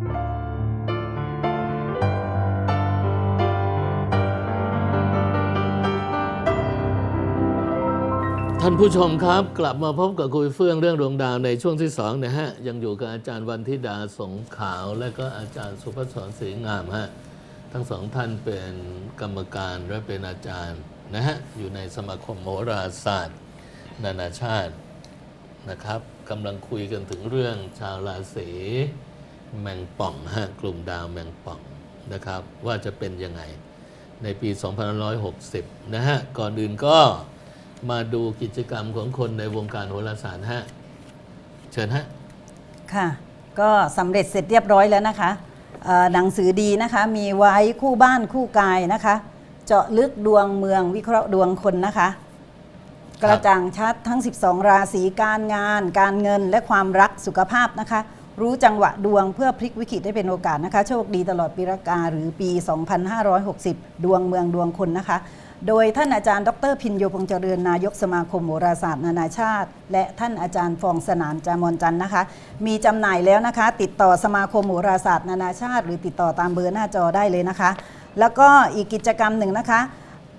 ท่านผู้ชมครับ กลับมาพบกับคุยเฟื่องเรื่องดวงดาวในช่วงที่สองนะฮะ ยังอยู่กับอาจารย์วันธิดาสงขาว และก็อาจารย์สุภศรศรีงามฮะ ทั้งสองท่านเป็นกรรมการและเป็นอาจารย์นะฮะ อยู่ในสมาคมโหราศาสตร์ นานาชาตินะครับกำลังคุยกันถึงเรื่องชาวราศี แมงป่องฮะกลุ่มดาวแมงป่องนะครับว่าจะเป็นยังไงในปี 2560 นะฮะ ก่อนอื่นก็มาดูกิจกรรมของคนในวงการโหราศาสตร์ฮะ เชิญฮะ ค่ะ ก็สำเร็จเสร็จเรียบร้อยแล้วนะคะเอ่อหนังสือดีนะคะมีไว้คู่บ้านคู่กายนะคะ เจาะลึกดวงเมืองวิเคราะห์ดวงคนนะคะ กระจ่างชัดทั้ง 12 ราศีการงาน การเงินและความรักสุขภาพนะคะ รู้จังหวะดวงเพื่อพลิกวิกฤตได้เป็นโอกาสนะคะ โชคดีตลอดปีรากาหรือปี 2560 ดวงเมืองดวงคนนะคะ โดยท่านอาจารย์ ดรพินโยพงษ์เจริญนายกสมาคมโหราศาสตร์นานาชาติ และท่านอาจารย์ฟองสนานจามอนจันนะคะ มีจำหน่ายแล้วนะคะ ติดต่อสมาคมโหราศาสตร์นานาชาติ หรือติดต่อตามเบอร์หน้าจอได้เลยนะคะ แล้วก็อีกกิจกรรมหนึ่งนะคะ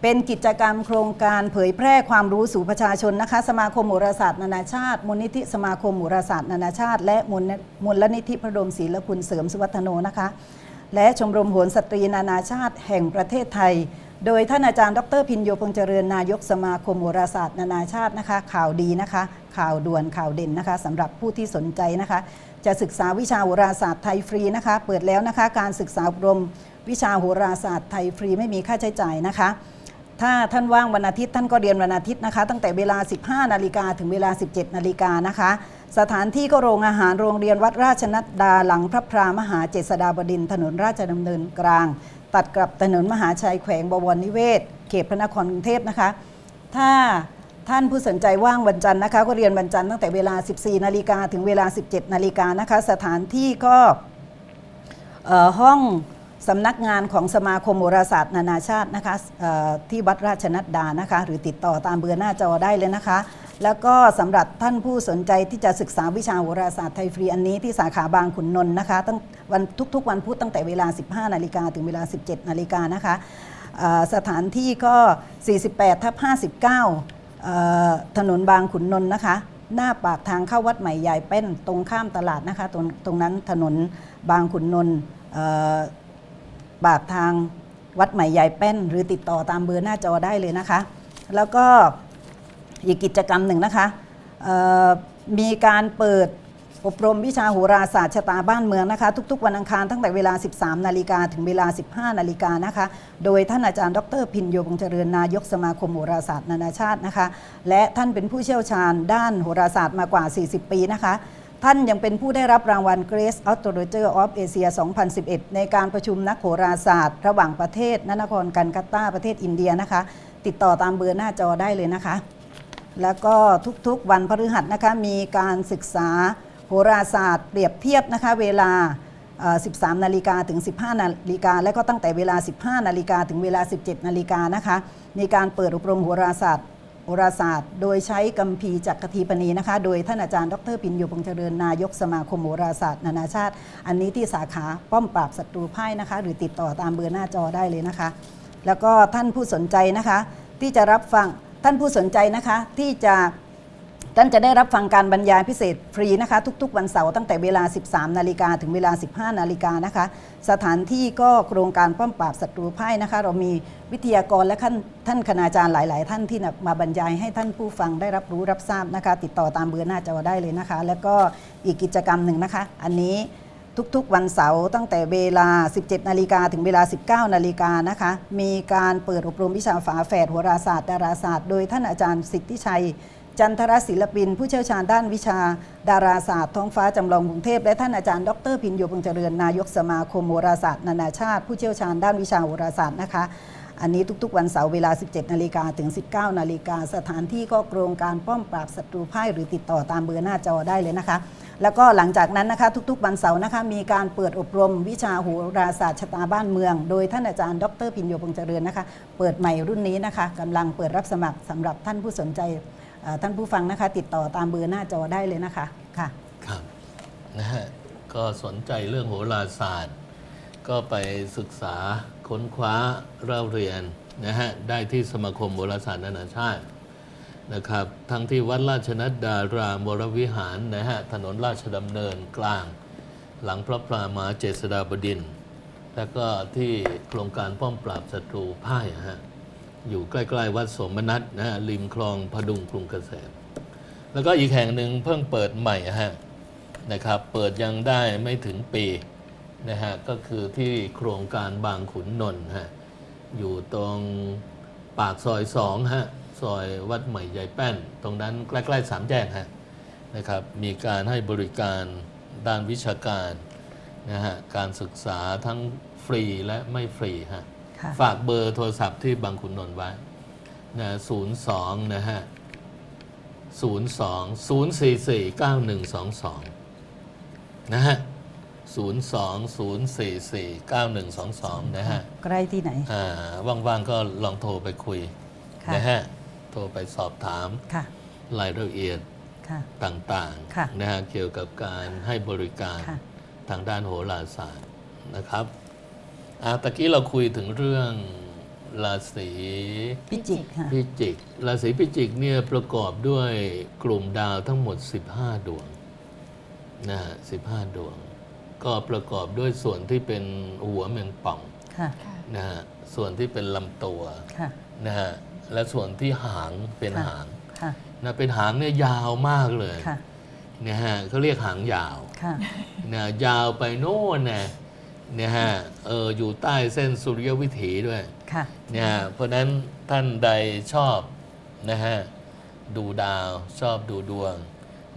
เป็นกิจกรรมโครงการเผยแพร่ความรู้สู่ประชาชนนะคะ สมาคมโหราศาสตร์นานาชาติ มูลนิธิสมาคมโหราศาสตร์นานาชาติ และมูลมูลนิธิพระดมศิลคุณเสริมสุวัฒโนนะคะ และชมรมโหรสตรีนานาชาติแห่งประเทศไทย โดยท่านอาจารย์ดรพินโยพงษเจริญนายกสมาคมโหราศาสตร์นานาชาตินะคะ ข่าวดีนะคะ ข่าวด่วนข่าวเด่นนะคะสำหรับผู้ที่สนใจนะคะ จะศึกษาวิชาโหราศาสตร์ไทยฟรีนะคะ เปิดแล้วนะคะ การศึกษาอบรมวิชาโหราศาสตร์ไทยฟรีไม่มีค่าใช้จ่ายนะคะ ถ้าท่านว่างวันอาทิตย์ท่านก็เรียนวันอาทิตย์นะคะ ตั้งแต่เวลา 15 นาฬิกาถึงเวลา 17 นาฬิกานะคะ สถานที่ก็โรงอาหารโรงเรียนวัดราชนัดดาหลังพระพรามหาเจษฎาบดินถนนราชดำเนินกลาง ตัดกับถนนมหาชัยแขวงบวรนิเวศ เขตพระนครกรุงเทพนะคะ ถ้าท่านผู้สนใจว่างวันจันทร์นะคะก็เรียนวันจันทร์ตั้งแต่เวลา 14 นาฬิกาถึงเวลา 17 นาฬิกานะคะ สถานที่ก็ห้อง สำนักงานของสมาคมโหราศาสตร์นานาชาตินะคะที่วัดราชนัดดานะคะ หรือติดต่อตามเบอร์หน้าจอได้เลยนะคะ แล้วก็สำหรับท่านผู้สนใจที่จะศึกษาวิชาโหราศาสตร์ไทยฟรีอันนี้ที่สาขาบางขุนนนท์นะคะตั้งวันทุกๆ วันพุธตั้งแต่เวลา 15 นาฬิกาถึงเวลา 17 นาฬิกานะคะสถานที่ก็ 48 ทับ 59เอ่อถนนบางขุนนนท์นะคะ หน้าปากทางเข้าวัดใหม่ใหญ่เป็นตรงข้ามตลาดนะคะ ตรงตรงนั้นถนนบางขุนนนท์ เอ่อปากทางวัดใหม่ใหญ่เป็นหรือติดต่อตามเบอร์หน้าจอได้เลยนะคะ แล้วก็อีกกิจกรรมหนึ่งนะคะมีการเปิดอบรมวิชาโหราศาสตร์ชะตาบ้านเมืองนะคะ ทุกๆ วันอังคารตั้งแต่เวลา 13 นาฬิกาถึงเวลา 15 นาฬิกานะคะ โดยท่านอาจารย์ดรพินโยพงเจริญนายกสมาคมโหราศาสตร์นานาชาตินะคะ และท่านเป็นผู้เชี่ยวชาญด้านโหราศาสตร์มากว่า 40 ปีนะคะ ท่านยังเป็นผู้ได้รับรางวัล Grace Astrologer of Asia 2011 ในการประชุมนักโหราศาสตร์ ระหว่างประเทศนนครกันกัตาประเทศอินเดียนะคะ ติดต่อตามเบอร์หน้าจอได้เลยนะคะ แล้วก็ทุกๆวันพฤหัสนะคะมีการศึกษาโหราศาสตร์ เปรียบเทียบนะคะเวลา 13 นาฬิกาถึง 15 นาฬิกา และก็ตั้งแต่เวลา 15 นาฬิกาถึงเวลา 17 นาฬิกานะคะ มีการเปิดอบรมโหราศาสตร์ โหราศาสตร์ โดยใช้กัมพีจักรทีปณีนะคะ โดยท่านอาจารย์ ดรปินโยพงษ์เจริญนายกสมาคมโหราศาสตร์นานาชาติ อันนี้ที่สาขาป้อมปราบศัตรูพ่ายนะคะ หรือติดต่อตามเบอร์หน้าจอได้เลยนะคะ แล้วก็ท่านผู้สนใจนะคะ ที่จะรับฟังท่านผู้สนใจนะคะที่จะ ท่านจะได้รับฟังการบรรยายพิเศษฟรีนะคะ ทุกๆ วันเสาร์ตั้งแต่เวลา 13 นาฬิกาถึงเวลา 15 นาฬิกานะคะ สถานที่ก็โครงการป้อมปราบศัตรูพ่ายนะคะ เรามีวิทยากรและท่านท่านคณาจารย์หลาย ๆ ท่านที่มาบรรยายให้ท่านผู้ฟังได้รับรู้รับทราบนะคะ ติดต่อตามเบอร์หน้าจอได้เลยนะคะ แล้วก็อีกกิจกรรมหนึ่งนะคะ อันนี้ทุกๆ วันเสาร์ตั้งแต่เวลา 17 นาฬิกาถึงเวลา 19 นาฬิกานะคะ มีการเปิดอบรมวิชาฝาแฝดโหราศาสตร์ดาราศาสตร์ โดยท่านอาจารย์สิทธิชัย จันทรศิลปิน ผู้เชี่ยวชาญด้านวิชา ดาราศาสตร์ท้องฟ้าจำลองกรุงเทพและท่านอาจารย์ดรพินโยพงษเจริญนายกสมาคมโหราศาสตร์นานาชาติ ผู้เชี่ยวชาญด้านวิชาโหราศาสตร์นะคะอันนี้ทุกๆ วันเสาร์เวลา 17 นาฬิกาถึง 19 นาฬิกาสถานที่ก็โครงการป้อมปราบศัตรูพ่ายหรือติดต่อตามเบอร์หน้าจอได้เลยนะคะ แล้วก็หลังจากนั้นนะคะ ทุกๆ วันเสาร์นะคะมีการเปิดอบรมวิชาโหราศาสตร์ชะตาบ้านเมือง โดยท่านอาจารย์ดรพินโยพงษเจริญนะคะ เปิดใหม่รุ่นนี้นะคะกำลังเปิดรับสมัครสำหรับท่านผู้สนใจ ท่านผู้ฟังนะคะ ติดต่อตามเบอร์หน้าจอได้เลยนะคะค่ะครับนะฮะก็สนใจเรื่องโหราศาสตร์ ก็ไปศึกษาค้นคว้าเล่าเรียนนะฮะได้ที่สมาคมโหราศาสตร์นานาชาตินะครับทั้งที่วัดราชนัดดารามวรวิหารนะฮะถนนราชดำเนินกลาง หลังพระพรามาเจษฎาบดิน แล้วก็ที่โครงการป้อมปราบศัตรูพ่ายอะฮะ อยู่ใกล้ๆ วัดสมนัตนะฮะริมคลองพดุงกรุงเกษมแล้วก็อีกแห่งหนึ่งเพิ่งเปิดใหม่ฮะนะครับ เปิดยังได้ไม่ถึงปีนะฮะก็คือที่โครงการบางขุนนนท์ฮะอยู่ตรงปากซอยสองฮะซอยวัดใหม่ใหญ่แป้น ตรงนั้นใกล้ๆสามแยกฮะนะครับมีการให้บริการด้านวิชาการนะฮะการศึกษาทั้งฟรีและไม่ฟรีฮะ ฝากเบอร์โทรศัพท์ที่บางขุนนนท์ไว้นะศูนย์สองนะฮะ02 044 9122นะฮะ02 044 9122นะฮะใกล้ที่ไหนอ่าว่างๆก็ลองโทรไปคุยค่ะนะฮะโทรไปสอบถามค่ะรายละเอียดค่ะต่างค่ะๆนะฮะเกี่ยวกับการให้บริการค่ะทางด้านโหราศาสตร์นะครับ อ่าตะกี้เราคุยถึงเรื่องราศีพิจิกค่ะ พิจิก ราศีพิจิกเนี่ยประกอบด้วยกลุ่มดาวทั้งหมด 15 ดวงนะฮะ15ดวง ก็ประกอบด้วยส่วนที่เป็นหัวแมงป่องค่ะค่ะ นะฮะส่วนที่เป็นลำตัวค่ะ นะฮะและส่วนที่หางเป็นค่ะ หางค่ะ นะเป็นหางเนี่ยยาวมากเลยค่ะ นะฮะเขาเรียกหางยาวค่ะ นะยาวไปโน่นนะ นะฮะเอออยู่ใต้เส้นสุริยวิถีด้วยค่ะ เนี่ยเพราะฉะนั้นท่านใดชอบนะฮะดูดาวชอบดูดวง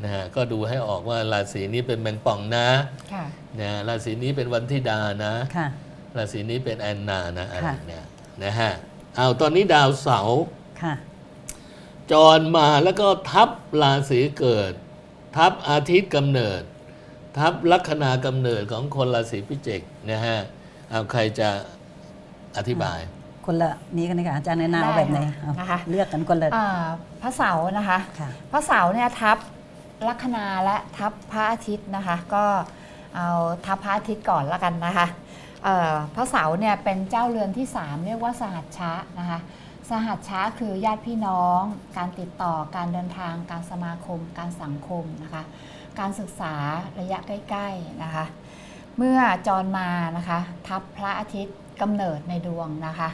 นะฮะก็ดูให้ออกว่าราศีนี้เป็นแมงป่องนะค่ะ นะราศีนี้เป็นวันธิดานะ ค่ะ ราศีนี้เป็นแอนนานะอะไรค่ะ เนี่ยนะฮะเอาตอนนี้ดาวเสาร์ค่ะ จรมาแล้วก็ทับราศีเกิด ทับอาทิตย์กำเนิด ทับลัคนากำเนิดของคนราศีพิจิกนะฮะเอาใครจะอธิบาย คนละนี้กันนะคะอาจารย์ในนาวได้แบบไหนค่ะเอานะคะเลือกกันคนละอ่าพระเสาร์นะคะค่ะพระเสาร์เนี่ยทับลัคนาและทับพระอาทิตย์นะคะ ก็เอาทับพระอาทิตย์ก่อนละกันนะคะเอ่อพระเสาร์เนี่ยเป็นเจ้าเรือนที่ 3 เรียกว่าสหัชชะนะคะสหัชชะคือญาติพี่น้อง การติดต่อ การเดินทาง การสมาคม การสังคมนะคะ การศึกษาระยะใกล้ๆนะคะ เมื่อจรมานะคะทับพระอาทิตย์กำเนิดในดวงนะคะ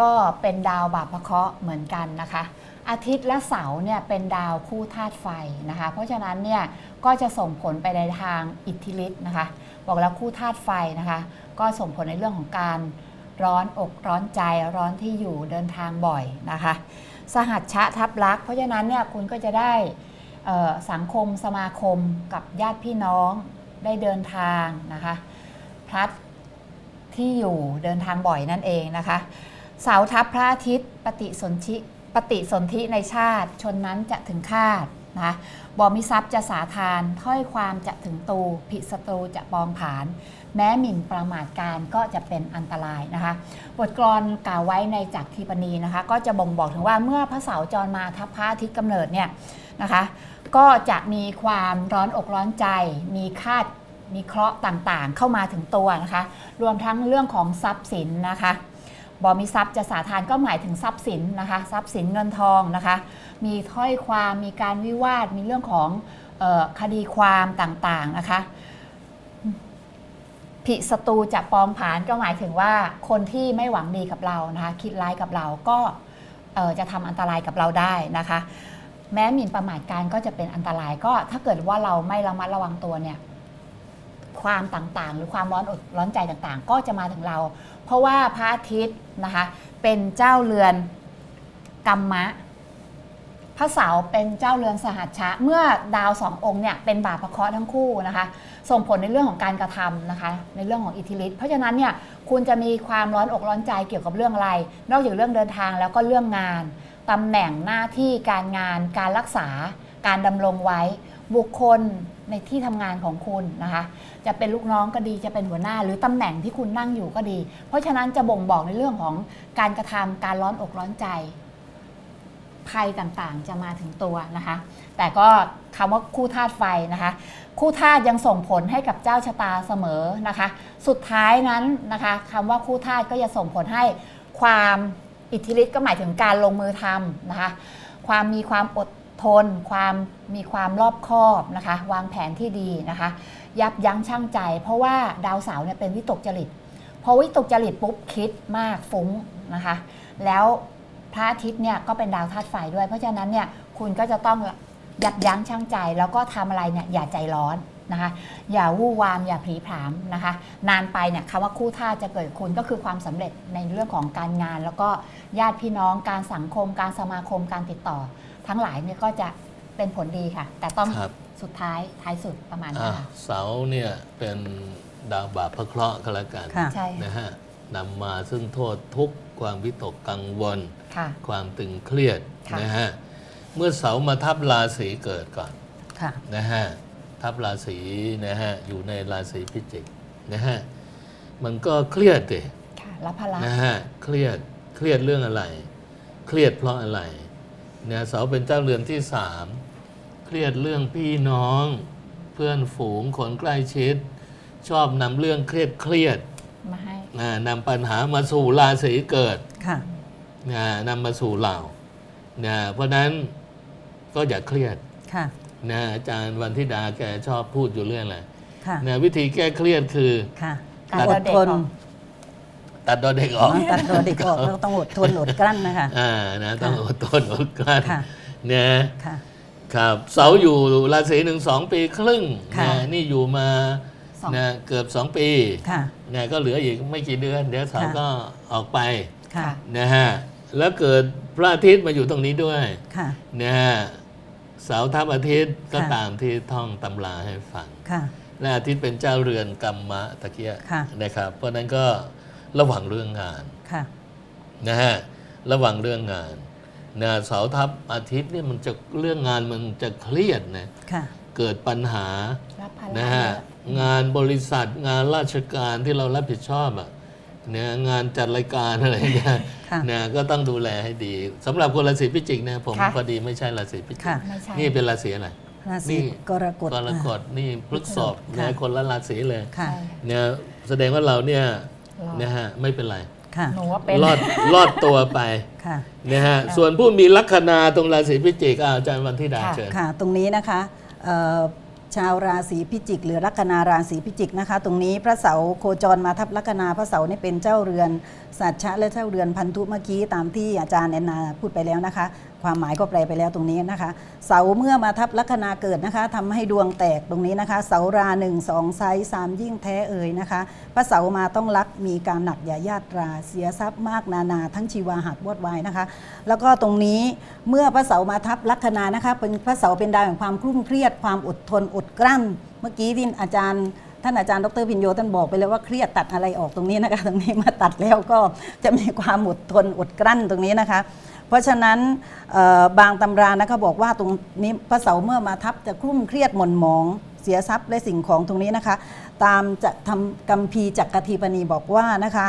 ก็เป็นดาวบาปพระเคราะห์เหมือนกันนะคะ อาทิตย์และเสาร์เนี่ยเป็นดาวคู่ธาตุไฟนะคะ เพราะฉะนั้นเนี่ยก็จะส่งผลไปในทางอิทธิฤทธิ์นะคะ บอกแล้วคู่ธาตุไฟนะคะ ก็ส่งผลในเรื่องของการร้อนอกร้อนใจร้อนที่อยู่เดินทางบ่อยนะคะ สหัชชะทับลักษ์เพราะฉะนั้นเนี่ยคุณก็จะได้ สังคมสมาคมกับญาติพี่น้องได้เดินทางนะคะพลัดที่อยู่เดินทางบ่อยนั่นเองนะคะเสาทับพระอาทิตย์ปฏิสนธิปฏิสนธิในชาติ ชนนั้นจะถึงคาดนะบอมิทรัพย์จะสาทานถ้อยความจะถึงตูผิดศัตรูจะปองผาน แม้หมิ่นประมาทการก็จะเป็นอันตรายนะคะ บทกลอนกล่าวไว้ในจักรทีปณีนะคะ ก็จะบ่งบอกถึงว่าเมื่อพระเสาร์จรมาทับพระอาทิตย์กำเนิดเนี่ยนะคะ ก็จะมีความร้อนอกร้อนใจ มีคาดมีเคราะห์ต่างๆ เข้ามาถึงตัวนะคะ รวมทั้งเรื่องของทรัพย์สินนะคะบอมีทรัพย์จะสาทานก็หมายถึงทรัพย์สินนะคะ ทรัพย์สินเงินทองนะคะ มีถ้อยความมีการวิวาทมีเรื่องของออคดีความต่างๆนะคะ ผิศัตรูจะปองผานก็หมายถึงว่าคนที่ไม่หวังดีกับเรานะคะคิดร้ายกับเราก็จะทำอันตรายกับเราได้นะคะ แม้หมิ่นประมาทการก็จะเป็นอันตรายก็ถ้าเกิดว่าเราไม่ระมัดระวังตัวเนี่ยความต่างๆ หรือความร้อนอดร้อนใจต่างๆ ก็จะมาถึงเรา เพราะว่าพระอาทิตย์นะคะเป็นเจ้าเรือนกัมมะ ระเสาเป็นเจ้าเรือนสหัชชะ เมื่อดาวสององค์เนี่ยเป็นบาปพระเคราะห์ทั้งคู่นะคะส่งผลในเรื่องของการกระทำนะคะ ในเรื่องของอิทธิฤทธิ์เพราะฉะนั้นเนี่ยคุณจะมีความร้อนอกร้อนใจเกี่ยวกับเรื่องอะไร นอกจากเรื่องเดินทางแล้วก็เรื่องงานตำแหน่งหน้าที่การงาน การรักษา การดำรงไว้ บุคคลในที่ทำงานของคุณนะคะ จะเป็นลูกน้องก็ดีจะเป็นหัวหน้า หรือตำแหน่งที่คุณนั่งอยู่ก็ดี เพราะฉะนั้นจะบ่งบอกในเรื่องของการกระทำการร้อนอกร้อนใจ ภัยต่างๆ จะมาถึงตัวนะคะ แต่ก็คำว่าคู่ธาตุไฟนะคะ คู่ธาตุยังส่งผลให้กับเจ้าชะตาเสมอนะคะ สุดท้ายนั้นนะคะคำว่าคู่ธาตุก็จะส่งผลให้ความอิทธิฤทธิ์ก็หมายถึงการลงมือทำนะคะ ความมีความอดทน ความมีความรอบคอบนะคะ วางแผนที่ดีนะคะ ยับยั้งชั่งใจ เพราะว่าดาวเสาร์เนี่ยเป็นวิตกจริตพอวิตกจริตปุ๊บคิดมากฟุ้งนะคะ แล้ว พระอาทิตย์เนี่ยก็เป็นดาวธาตุไฟด้วย เพราะฉะนั้นเนี่ยคุณก็จะต้องยับยั้งชั่งใจ แล้วก็ทำอะไรเนี่ยอย่าใจร้อนนะคะ อย่าวู่วามอย่าผลีผลามนะคะ นานไปเนี่ยคำว่าคู่ท่าตุจะเกิดคุณก็คือความสำเร็จในเรื่องของการงาน แล้วก็ญาติพี่น้องการสังคม การสมาคมการติดต่อ ทั้งหลายเนี่ยก็จะเป็นผลดีค่ะ แต่ต้องครับสุดท้ายท้ายสุดประมาณนี้อะค่ะเสาเนี่ยเป็นดาวบาปพระเคราะห์ก็แล้วกันค่ะใช่ค่ะนะฮะนำมาซึ่งโทษทุกข์ ความวิตกกังวล ค่ะ ความตึงเครียดค่ะ นะฮะเมื่อเสามาทับราศีเกิดก่อน ค่ะ นะฮะทับราศีนะฮะอยู่ในราศีพิจิกนะฮะมันก็เครียดดิค่ะรับภาระนะฮะเครียดเครียดเรื่องอะไร เครียดเพราะอะไรเนี่ยเสาเป็นเจ้าเรือนที่สามเครียดเรื่องพี่น้อง เพื่อนฝูงคนใกล้ชิด ชอบนำเรื่องเครียดเครียดมาให้ นะนำปัญหามาสู่ราศีเกิดค่ะนะนำมาสู่เรานะเพราะฉะนั้นก็อย่าเครียดค่ะนะอาจารย์วันธิดาแกชอบพูดอยู่เรื่องอะไรค่ะนะวิธีแก้เครียดคือค่ะการอเอาดเด็กทนออกตัดดอเด็กออกตัดตัวเด็กออกแล้วต้องอดทนอดกลั้นนะคะอ่านะต้องอดทนอดกลั้นค่ะนะค่ะครับเสาอยู่ราศีหนึ่งสองปีครึ่งค่ะนะนี่อยู่มา สอง นะเกือบสองปีค่ะ นะก็เหลืออีกไม่กี่เดือน เดี๋ยวเสาค่ะ ก็ออกไปค่ะ นะฮะแล้วเกิดพระอาทิตย์มาอยู่ตรงนี้ด้วยค่ะ นะฮะเสาทับอาทิตย์ก็ค่ะ ตามที่ท่องตำราให้ฟัง ค่ะ และอาทิตย์เป็นเจ้าเรือนกรรมะตะเกียค่ะ นะครับ เพราะฉะนั้นก็ระวังเรื่องงานค่ะ นะฮะระวังเรื่องงานนะเสาทับอาทิตย์เนี่ยมันจะเรื่องงานมันจะเครียดนะ ค่ะ เกิดปัญหารับภาระนะฮะเยอะงานบริษัทงานราชการที่เรารับผิดชอบอะเนี่ยงานจัดรายการอะไรเนี่ยค่ะนะก็ต้องดูแลให้ดีสำหรับคนราศีพิจิกนะผมค่ะพอดีไม่ใช่ราศีพิจิกค่ะไม่ใช่นี่เป็นราศีอะไรรานี่ศีกรกฎกรกฎนี่พฤษภค่ะนะคนละราศีเลยค่ะใช่เนี่ยแสดงว่าเราเนี่ยรอดนะฮะไม่เป็นไรค่ะหนูว่าเป็นรอดรอดตัวไปค่ะนะฮะส่วนผู้มีลัคนาตรงราศีพิจิกอะอาจารย์วันธิดาค่ะเชิญค่ะ ตรงนี้นะคะเอ่อ ชาวราศีพิจิก หรือลัคนาราศีพิจิกนะคะ ตรงนี้พระเสาร์โคจรมาทับลัคนาพระเสาร์นี่เป็นเจ้าเรือนสัจชะและเจ้าเรือนพันธุเมื่อกี้ตามที่อาจารย์แอนนาพูดไปแล้วนะคะ ความหมายก็แปลไปแล้วตรงนี้นะคะ เสาเมื่อมาทับลัคนาเกิดนะคะทำให้ดวงแตกตรงนี้นะคะ เสาราหนึ่งสองไซส์สามยิ่งแท้เอ่ยนะคะพระเสามาต้องรักมีการหนักอย่าญาตราเสียทรัพย์มากนานา ทั้งชีวาหักวอดวายนะคะ แล้วก็ตรงนี้เมื่อพระเสามาทับลัคนานะคะ เป็นพระเสาเป็นดาวแห่งความคลุ่มเครียดความอดทนอดกลั้น เมื่อกี้ที่อาจารย์ท่านอาจารย์ดรพินโยท่านบอกไปแล้วว่าเครียดตัดอะไรออกตรงนี้นะคะ ตรงนี้มาตัดแล้วก็จะมีความอดทนอดกลั้นตรงนี้นะคะ เพราะฉะนั้นบางตำรานะคะบอกว่าตรงนี้พระเสาเมื่อมาทับจะคลุ่มเครียดหม่นหมองเสียทรัพย์และสิ่งของตรงนี้นะคะ ตามจะทำกัมพีจักกทีปณีบอกว่านะคะ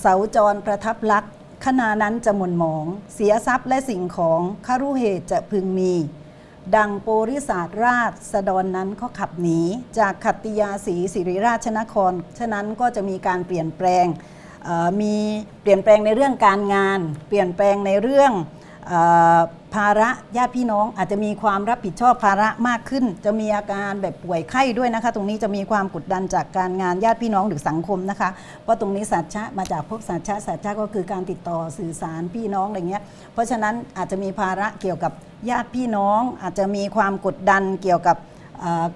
เสาจรประทับลักษณ์ขณะนั้นจะหม่นหมอง เสียทรัพย์และสิ่งของคารุเหตุจะพึงมี ดังโปริศาสราชสดรนั้นเขาขับหนี จากขัตติยาสีสิริราชนคร ฉะนั้นก็จะมีการเปลี่ยนแปลง มีเปลี่ยนแปลงในเรื่องการงาน เปลี่ยนแปลงในเรื่องภาระญาติพี่น้องอาจจะมีความรับผิดชอบภาระมากขึ้น จะมีอาการแบบป่วยไข้ด้วยนะคะ ตรงนี้จะมีความกดดันจากการงานญาติพี่น้องหรือสังคมนะคะเพราะตรงนี้สัจจะมาจากภพสัจจะสัจจะก็คือการติดต่อสื่อสารพี่น้องอะไรเงี้ยเพราะฉะนั้นอาจจะมีภาระเกี่ยวกับญาติพี่น้อง อาจจะมีความกดดันเกี่ยวกับ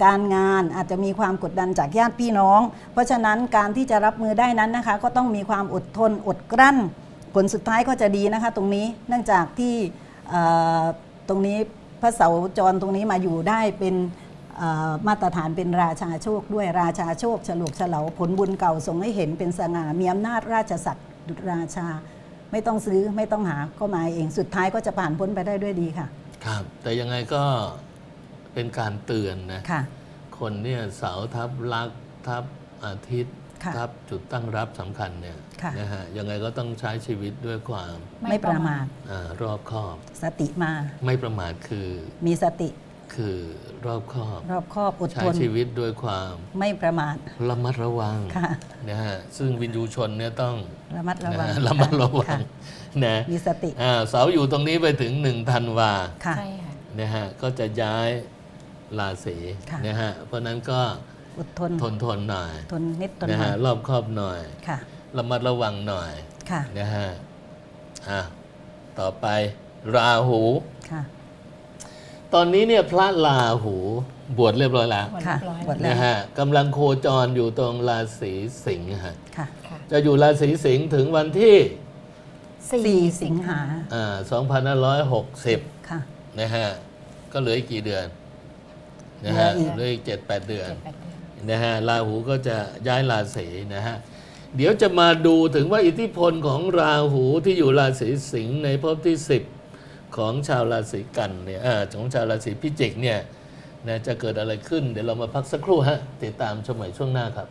การงานอาจจะมีความกดดันจากญาติพี่น้อง เพราะฉะนั้นการที่จะรับมือได้นั้นนะคะ ก็ต้องมีความอดทนอดกลั้น ผลสุดท้ายก็จะดีนะคะ ตรงนี้เนื่องจากที่ตรงนี้พระเสาจรตรงนี้มาอยู่ได้เป็นมาตรฐานเป็นราชาโชคด้วยราชาโชคฉลุกฉลาผลบุญเก่าส่งให้เห็นเป็นสง่ามีอำนาจราชศักดิ์ดุจราชา ไม่ต้องซื้อไม่ต้องหาก็มาเองสุดท้ายก็จะผ่านพ้นไปได้ด้วยดีค่ะ ครับ แต่ยังไงก็ เป็นการเตือนนะค่ะ คนเนี่ยเสาทับลักษณ์ทับอาทิตย์ค่ะทับจุดตั้งรับสำคัญเนี่ยค่ะ นะฮะยังไงก็ต้องใช้ชีวิตด้วยความไม่ประมาทอารอบคอบ สติมา ไม่ประมาทคือมีสติคือรอบคอบ รอบคอบอดใช้ทนชีวิตด้วยความไม่ประมาทระมัดระวังค่ะ นะฮะซึ่งวินยูชนเนี่ยต้องระมัดระวังนะฮะระมัดระวัค่งนะมีสติอ่าเสาอยู่ตรงนี้ไปถึงหนึ่งธันวาค่ะ ใช่ค่ะนะฮะก็จะย้าย ราศีค่ะ นะฮะเพราะฉะนั้นก็อดทน ทนทนหน่อยทนนิดทนนะหน่อฮะยรอบครอบหน่อย ค่ะ ระมัดระวังหน่อยค่ะ นะฮะอะต่อไปราหู ค่ะ ตอนนี้เนี่ยพระราหูบวชเรียบร้อยแล้วหมดค่ะเรียบร้อยหมดแล้ว นะฮะกำลังโคจรอยู่ตรงราศีสิงห์ฮะค่ะค่ะจะอยู่ราศีสิงห์ถึงวันที่สี่สิงหาอ่า2560 ค่ะ นะฮะ ก็เหลืออีกกี่เดือน นะฮะเหลืออีกเหลืออีกเจ็ดแปดเดือนเจ็ดแปดเดือนนะฮะราหูก็จะย้ายราศีนะฮะเดี๋ยวจะมาดูถึงว่าอิทธิพลของราหูที่อยู่ราศีสิงห์ในภพที่ 10 ของชาวราศีกันเนี่ยอ่าของชาวราศีพิจิกเนี่ยนะจะเกิดอะไรขึ้น เดี๋ยวเรามาพักสักครู่ฮะติดตามชมใหม่ช่วงหน้าครับ